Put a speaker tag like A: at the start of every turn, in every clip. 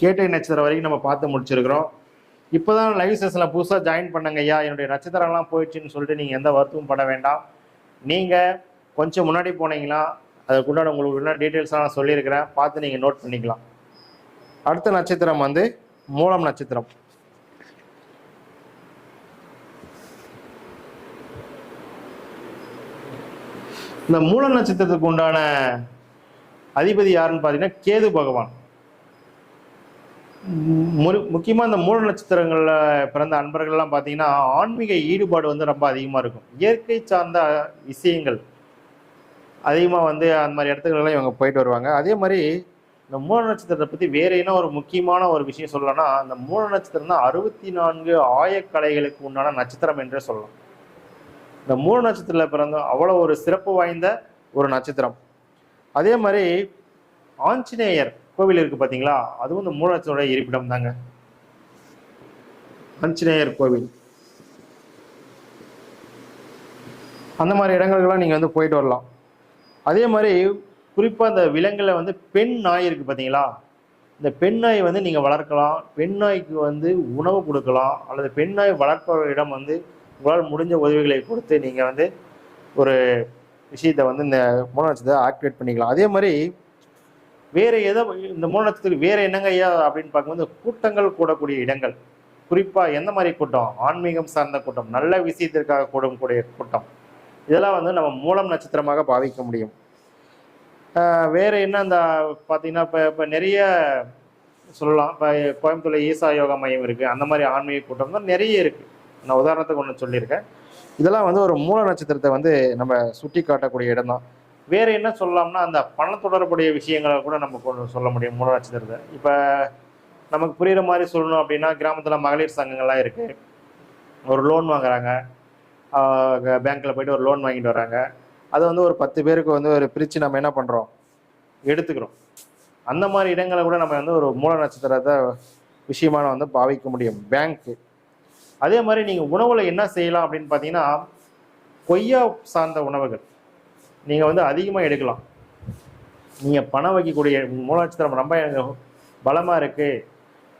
A: கேட்டை நட்சத்திரம் வரைக்கும் நம்ம பார்த்து முடிச்சிருக்கிறோம். இப்போ தான் லைவ் செஷனில் புதுசாக ஜாயின் பண்ணுங்க ஐயா. என்னுடைய நட்சத்திரம்லாம் போயிடுச்சுன்னு சொல்லிட்டு நீங்கள் எந்த வருத்தமும் பட வேண்டாம். நீங்கள் கொஞ்சம் முன்னாடி போனீங்களா அதுக்குண்டான உங்களுக்கு என்ன டீட்டெயில்ஸ்லாம் நான் சொல்லியிருக்கிறேன். பார்த்து நீங்கள் நோட் பண்ணிக்கலாம். அடுத்த நட்சத்திரம் வந்து மூலம் நட்சத்திரம். இந்த மூல நட்சத்திரத்துக்கு உண்டான அதிபதி யாருன்னு பார்த்தீங்கன்னா கேது பகவான். முக்கியமாக இந்த மூல நட்சத்திரங்களில் பிறந்த அன்பர்கள்லாம் பார்த்தீங்கன்னா ஆன்மீக ஈடுபாடு வந்து ரொம்ப அதிகமாக இருக்கும். இயற்கை சார்ந்த விஷயங்கள் அதிகமாக வந்து அந்த மாதிரி இடத்துக்கெல்லாம் இவங்க போயிட்டு வருவாங்க. அதே மாதிரி இந்த மூல நட்சத்திரத்தை பற்றி வேற என்ன ஒரு முக்கியமான ஒரு விஷயம் சொல்லலாம்னா அந்த மூல நட்சத்திரம் தான் அறுபத்தி நான்கு ஆயக்கலைகளுக்கு உண்டான நட்சத்திரம் என்றே சொல்லலாம். இந்த மூல நட்சத்திரத்தில் பிறந்த அவ்வளோ ஒரு சிறப்பு வாய்ந்த ஒரு நட்சத்திரம். அதே மாதிரி ஆஞ்சநேயர் கோவில் இருக்கு பார்த்தீங்களா அதுவும் இந்த மூலத்தோட இருப்பிடம் தாங்க. ஆஞ்சநேயர் கோவில். அந்த மாதிரி இடங்களுக்கெல்லாம் நீங்கள் வந்து போயிட்டு வரலாம். அதே மாதிரி குறிப்பாக இந்த விலங்குல வந்து பெண் நாய் இருக்குது பார்த்தீங்களா இந்த பெண் நாய் வந்து நீங்கள் வளர்க்கலாம். பெண் நாய்க்கு வந்து உணவு கொடுக்கலாம். அல்லது பெண் நாய் வளர்ப்பவரிடம் வந்து உங்களால் முடிஞ்ச உதவிகளை கொடுத்து நீங்கள் வந்து ஒரு விஷயத்தை வந்து இந்த மூல நட்சத்திரத்தை ஆக்டிவேட் பண்ணிக்கலாம். அதே மாதிரி வேற எதோ இந்த மூல நட்சத்திரத்துக்கு வேற என்னங்க ஐயா அப்படின்னு பார்க்கும்போது கூட்டங்கள் கூடக்கூடிய இடங்கள். குறிப்பாக எந்த மாதிரி கூட்டம்? ஆன்மீகம் சார்ந்த கூட்டம். நல்ல விஷயத்திற்காக கூடக்கூடிய கூட்டம். இதெல்லாம் வந்து நம்ம மூலம் நட்சத்திரமாக பாவிக்க முடியும். வேறு வேற என்ன இந்த பார்த்தீங்கன்னா இப்போ இப்போ நிறைய சொல்லலாம். இப்போ கோயம்புத்தூர்ல ஈசா யோகா மையம் இருக்கு. அந்த மாதிரி ஆன்மீக கூட்டம் தான் நிறைய இருக்கு. நான் உதாரணத்துக்கு ஒன்று சொல்லியிருக்கேன். இதெல்லாம் வந்து ஒரு மூல நட்சத்திரத்தை வந்து நம்ம சுட்டி காட்டக்கூடிய இடம் தான். வேற என்ன சொல்லலாம்னா அந்த பண தொடர்புடைய விஷயங்களை கூட நம்ம கொண்டு சொல்ல முடியும். மூல நட்சத்திரத்தை இப்போ நமக்கு புரியுற மாதிரி சொல்லணும் அப்படின்னா கிராமத்தில் மகளிர் சங்கங்கள்லாம் இருக்கு. ஒரு லோன் வாங்குறாங்க. பேங்க்கில் போயிட்டு ஒரு லோன் வாங்கிட்டு வராங்க அதை வந்து ஒரு பத்து பேருக்கு வந்து ஒரு பிரித்து நம்ம என்ன பண்ணுறோம் எடுத்துக்கிறோம். அந்த மாதிரி இடங்களை கூட நம்ம வந்து ஒரு மூல நட்சத்திரத்தை விஷயமான வந்து பாவிக்க முடியும். பேங்க்கு அதே மாதிரி நீங்கள் உணவில் என்ன செய்யலாம் அப்படின்னு பார்த்தீங்கன்னா கொய்யா சார்ந்த உணவுகள். நீங்கள் வந்து அதிகமாக எடுக்கலாம். நீங்கள் பணம் வைக்கக்கூடிய மூலநட்சத்திரம் ரொம்ப எனக்கு பலமாக இருக்குது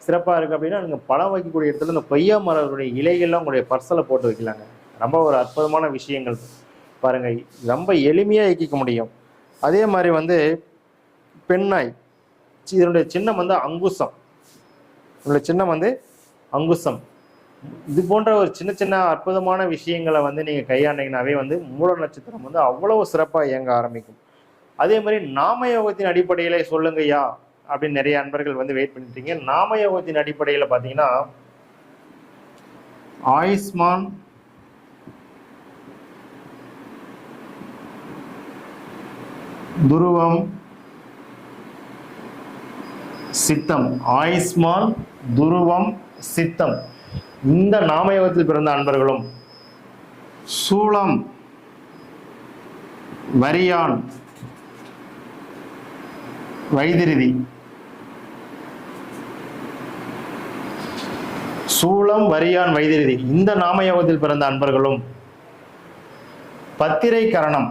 A: சிறப்பாக இருக்குது அப்படின்னா நீங்கள் பணம் வைக்கக்கூடிய இடத்துல இந்த கொய்யா மரத்துடைய இலைகள்லாம் உங்களுடைய பர்சலை போட்டு வைக்கலாங்க. ரொம்ப ஒரு அற்புதமான விஷயங்கள். பாருங்கள் ரொம்ப எளிமையாக இயக்கிக்க முடியும். அதே மாதிரி வந்து பெண்ணாய் இதனுடைய சின்னம் வந்து அங்குசம். இதனுடைய சின்னம் வந்து அங்குசம். இது போன்ற ஒரு சின்ன சின்ன அற்புதமான விஷயங்களை வந்து நீங்கள் கையாண்டீங்கன்னாவே வந்து மூல நட்சத்திரம் வந்து அவ்வளவு சிறப்பாக இயங்க ஆரம்பிக்கும். அதே மாதிரி நாமயோகத்தின் அடிப்படையில் சொல்லுங்கய்யா அப்படின்னு நிறைய அன்பர்கள் வந்து வெயிட் பண்ணிட்டீங்க. நாமயோகத்தின் அடிப்படையில் பார்த்தீங்கன்னா ஆயுஷ்மான் துருவம் சித்தம். ஆயுஷ்மான் துருவம் சித்தம். இந்த நாமயோகத்தில் பிறந்த அன்பர்களும் சூளம் வரியான் வைதிருதி சூளம் வரியான் வைதிருதி இந்த நாமயோகத்தில் பிறந்த அன்பர்களும் பத்திரை கரணம்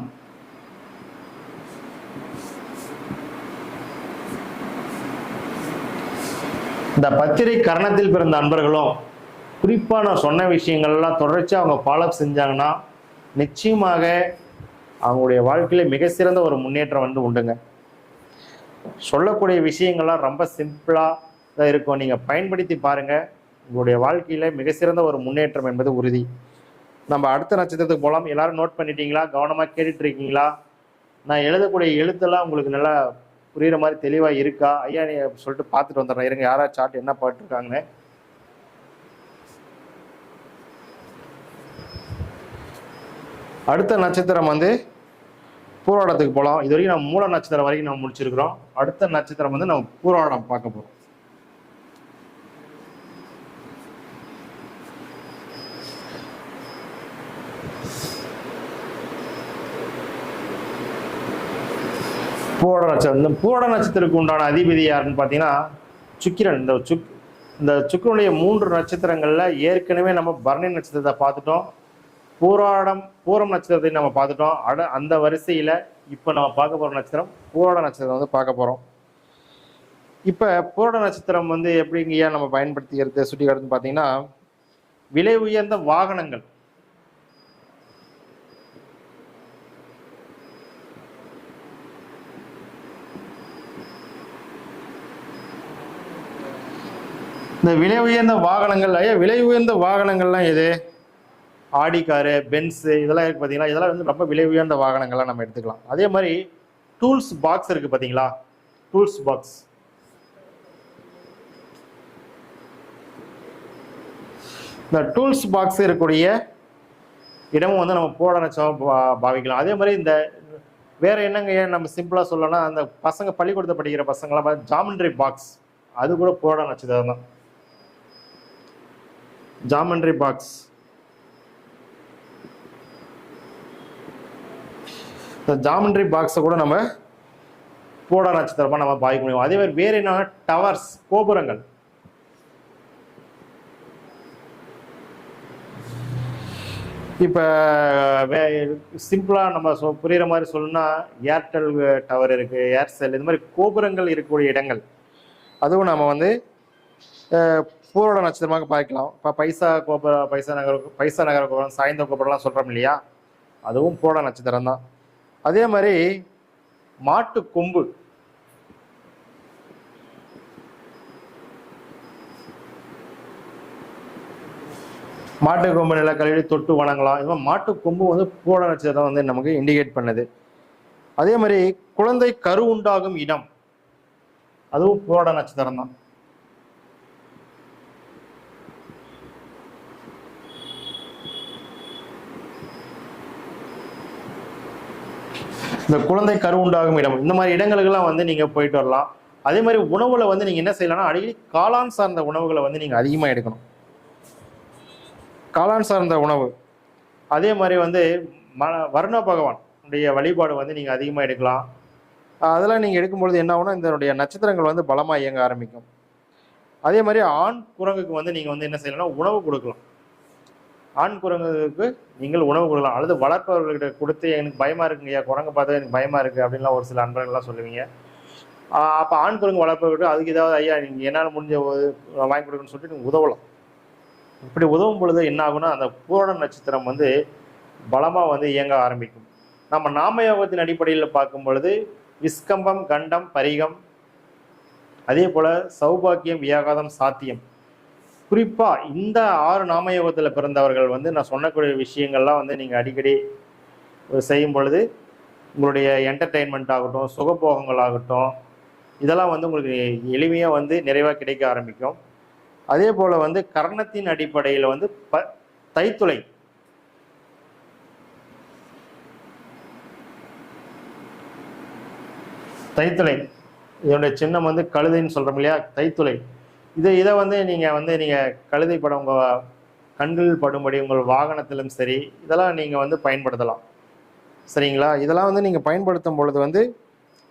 A: இந்த பத்திரை கரணத்தில் பிறந்த அன்பர்களும் குறிப்பாக நான் சொன்ன விஷயங்கள்லாம் தொடர்ச்சியாக அவங்க ஃபாலோ செஞ்சாங்கன்னா நிச்சயமாக அவங்களுடைய வாழ்க்கையில் மிக சிறந்த ஒரு முன்னேற்றம் வந்து உண்டுங்க. சொல்லக்கூடிய விஷயங்கள்லாம் ரொம்ப சிம்பிளாக தான் இருக்கும். நீங்கள் பயன்படுத்தி பாருங்கள் உங்களுடைய வாழ்க்கையில் மிக சிறந்த ஒரு முன்னேற்றம் என்பது உறுதி. நம்ம அடுத்த நட்சத்திரத்துக்கு போகலாம் எல்லாரும் நோட் பண்ணிட்டீங்களா? கவனமாக கேட்டுட்ருக்கீங்களா நான் எழுதக்கூடிய எழுத்தெல்லாம் உங்களுக்கு நல்லா புரிகிற மாதிரி தெளிவாக இருக்கா? ஐயா நீ சொல்லிட்டு பார்த்துட்டு வந்துடுறேன். இருங்க யாராவது சார்ட் என்ன பாட்டுருக்காங்கன்னு. அடுத்த நட்சத்திரம் வந்து பூராடத்துக்கு போகலாம் இது வரைக்கும் நம்ம மூல நட்சத்திரம் வரைக்கும் நம்ம முடிச்சிருக்கிறோம். அடுத்த நட்சத்திரம் வந்து நம்ம பூராடம் பார்க்க போகிறோம் பூரோட நட்சத்திரம். இந்த பூரோட நட்சத்திரத்துக்கு உண்டான அதிபதி யாருன்னு பார்த்தீங்கன்னா சுக்கிரன். இந்த சுக் இந்த சுக்கரனுடைய மூன்று நட்சத்திரங்களில் ஏற்கனவே நம்ம பரணி நட்சத்திரத்தை பார்த்துட்டோம். பூராடம் பூரம் நட்சத்திரத்தை நம்ம பார்த்துட்டோம். அட அந்த வரிசையில் இப்போ நம்ம பார்க்க போகிற நட்சத்திரம் பூராட நட்சத்திரம் வந்து பார்க்க போகிறோம் இப்போ பூரட நட்சத்திரம் வந்து எப்படிங்கய்யா நம்ம பயன்படுத்திக்கிறது சுட்டி காட்டுன்னு பார்த்தீங்கன்னா விலை உயர்ந்த வாகனங்கள். இந்த விலை உயர்ந்த வாகனங்கள் ஐயா விலை உயர்ந்த வாகனங்கள்லாம் எது? ஆடி காரு பென்ஸு இதெல்லாம் இருக்குது பார்த்தீங்களா இதெல்லாம் வந்து ரொம்ப விலை உயர்ந்த வாகனங்கள்லாம் நம்ம எடுத்துக்கலாம். அதே மாதிரி டூல்ஸ் பாக்ஸ் இருக்குது பார்த்தீங்களா டூல்ஸ் பாக்ஸ் இந்த டூல்ஸ் பாக்ஸ் இருக்கக்கூடிய இடமும் வந்து நம்ம போட பாவிக்கலாம். அதே மாதிரி இந்த வேறு என்னங்க ஏன் நம்ம சிம்பிளாக சொல்லலாம் அந்த பசங்க பள்ளிக்கூடத்தை படிக்கிற பசங்களாம் ஜாமண்ட்ரி பாக்ஸ் அது கூட போட நட்சத்திரம் தான் ஜாமெண்ட்ரி பாக்ஸ் இந்த ஜாமெண்ட்ரி பாக்ஸை கூட நம்ம போட நட்சத்திரமாக நம்ம பாய்க்க முடியும் அதே மாதிரி வேறு என்ன? டவர்ஸ் கோபுரங்கள். இப்போ வே சிம்பிளாக நம்ம சொ புரிகிற மாதிரி சொல்லணும்னா ஏர்டெல் டவர் இருக்குது ஏர்செல் இது மாதிரி கோபுரங்கள் இருக்கக்கூடிய இடங்கள். அதுவும் நம்ம வந்து பூரோட நட்சத்திரமாக பார்க்கலாம். இப்போ பைசா கோபுரம் பைசா நகர பைசா நகர கோபுரம் சாய்ந்த கோபுரம்லாம் சொல்கிறோம் இல்லையா? அதுவும் பூரோட நட்சத்திரம் தான் அதே மாதிரி மாட்டு கொம்பு. மாட்டு கொம்பு நில கழுவி தொட்டு வணங்கலாம். இது மாட்டு கொம்பு வந்து பூட நட்சத்திரம் வந்து நமக்கு இண்டிகேட் பண்ணுது. அதே மாதிரி குழந்தை கரு உண்டாகும் இடம். அதுவும் பூட நட்சத்திரம் தான். இந்த குழந்தை கரு உண்டாகும் இடம். இந்த மாதிரி இடங்களுக்கெல்லாம் வந்து நீங்கள் போயிட்டு வரலாம். அதே மாதிரி உணவுல வந்து நீங்க என்ன செய்யலாம்னா அடிக்கடி காளான் சார்ந்த உணவுகளை வந்து நீங்க அதிகமா எடுக்கணும். காளான் சார்ந்த உணவு. அதே மாதிரி வந்து ம வருண பகவான் உடைய வழிபாடு வந்து நீங்கள் அதிகமாக எடுக்கலாம். அதெல்லாம் நீங்கள் எடுக்கும்பொழுது என்ன ஆகும்னா இதனுடைய நட்சத்திரங்கள் வந்து பலமாக இயங்க ஆரம்பிக்கும். அதே மாதிரி ஆண் குரங்குக்கு வந்து நீங்கள் வந்து என்ன செய்யலாம்னா உணவு கொடுக்கலாம். ஆண் குரங்குக்கு நீங்கள் உணவு கொடுக்கலாம். அல்லது வளர்ப்பவர்கிட்ட கொடுத்து எனக்கு பயமாக இருக்குங்கய்யா குரங்கு பார்த்தா எனக்கு பயமாக இருக்குது அப்படின்லாம் ஒரு சில அன்பர்கள்லாம் சொல்லுவீங்க. அப்போ ஆண் குரங்கு வளர்ப்பவர்கிட்ட அதுக்கு ஏதாவது ஐயா நீங்கள் என்னால் முடிஞ்ச வாங்கி கொடுக்கணும்னு சொல்லிட்டு நீங்கள் உதவலாம். இப்படி உதவும் பொழுது என்ன ஆகும்னா அந்த பூரண நட்சத்திரம் வந்து பலமாக வந்து இயங்க ஆரம்பிக்கும். நம்ம நாமயோகத்தின் அடிப்படையில் பார்க்கும் பொழுது விஸ்கம்பம் கண்டம் பரிகம் அதே போல் சௌபாக்கியம் வியாகாதம் சாத்தியம். குறிப்பாக இந்த ஆறு நாமயோகத்தில் பிறந்தவர்கள் வந்து நான் சொன்னக்கூடிய விஷயங்கள்லாம் வந்து நீங்கள் அடிக்கடி செய்யும் பொழுது உங்களுடைய என்டர்டெயின்மெண்ட் ஆகட்டும் சுகபோகங்கள் ஆகட்டும் இதெல்லாம் வந்து உங்களுக்கு எளிமையாக வந்து நிறைவாக கிடைக்க ஆரம்பிக்கும். அதே போல் வந்து கர்ணத்தின் அடிப்படையில் வந்து ப தைத்துளை. தைத்துளை. இதனுடைய சின்னம் வந்து கழுதைன்னு சொல்கிறோம் இல்லையா? தைத்துளை. இது இதை வந்து நீங்கள் வந்து நீங்கள் கழுதை படம் உங்கள் கண்கள் படும்படி உங்கள் வாகனத்திலும் சரி இதெல்லாம் நீங்கள் வந்து பயன்படுத்தலாம். சரிங்களா? இதெல்லாம் வந்து நீங்கள் பயன்படுத்தும் பொழுது வந்து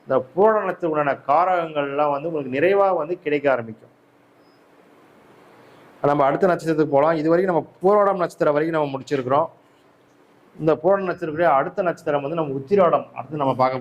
A: இந்த பூரணத்துக்கு உண்டான காரகங்கள்லாம் வந்து உங்களுக்கு நிறைவாக வந்து கிடைக்க ஆரம்பிக்கும். நம்ம அடுத்த நட்சத்திரத்துக்கு போகலாம். இது வரைக்கும் நம்ம பூரோடம் நட்சத்திரம் வரைக்கும் நம்ம முடிச்சிருக்கிறோம். இந்த பூரண நட்சத்திரத்துடைய அடுத்த நட்சத்திரம் வந்து நம்ம உத்திரோடம். அடுத்து நம்ம பார்க்க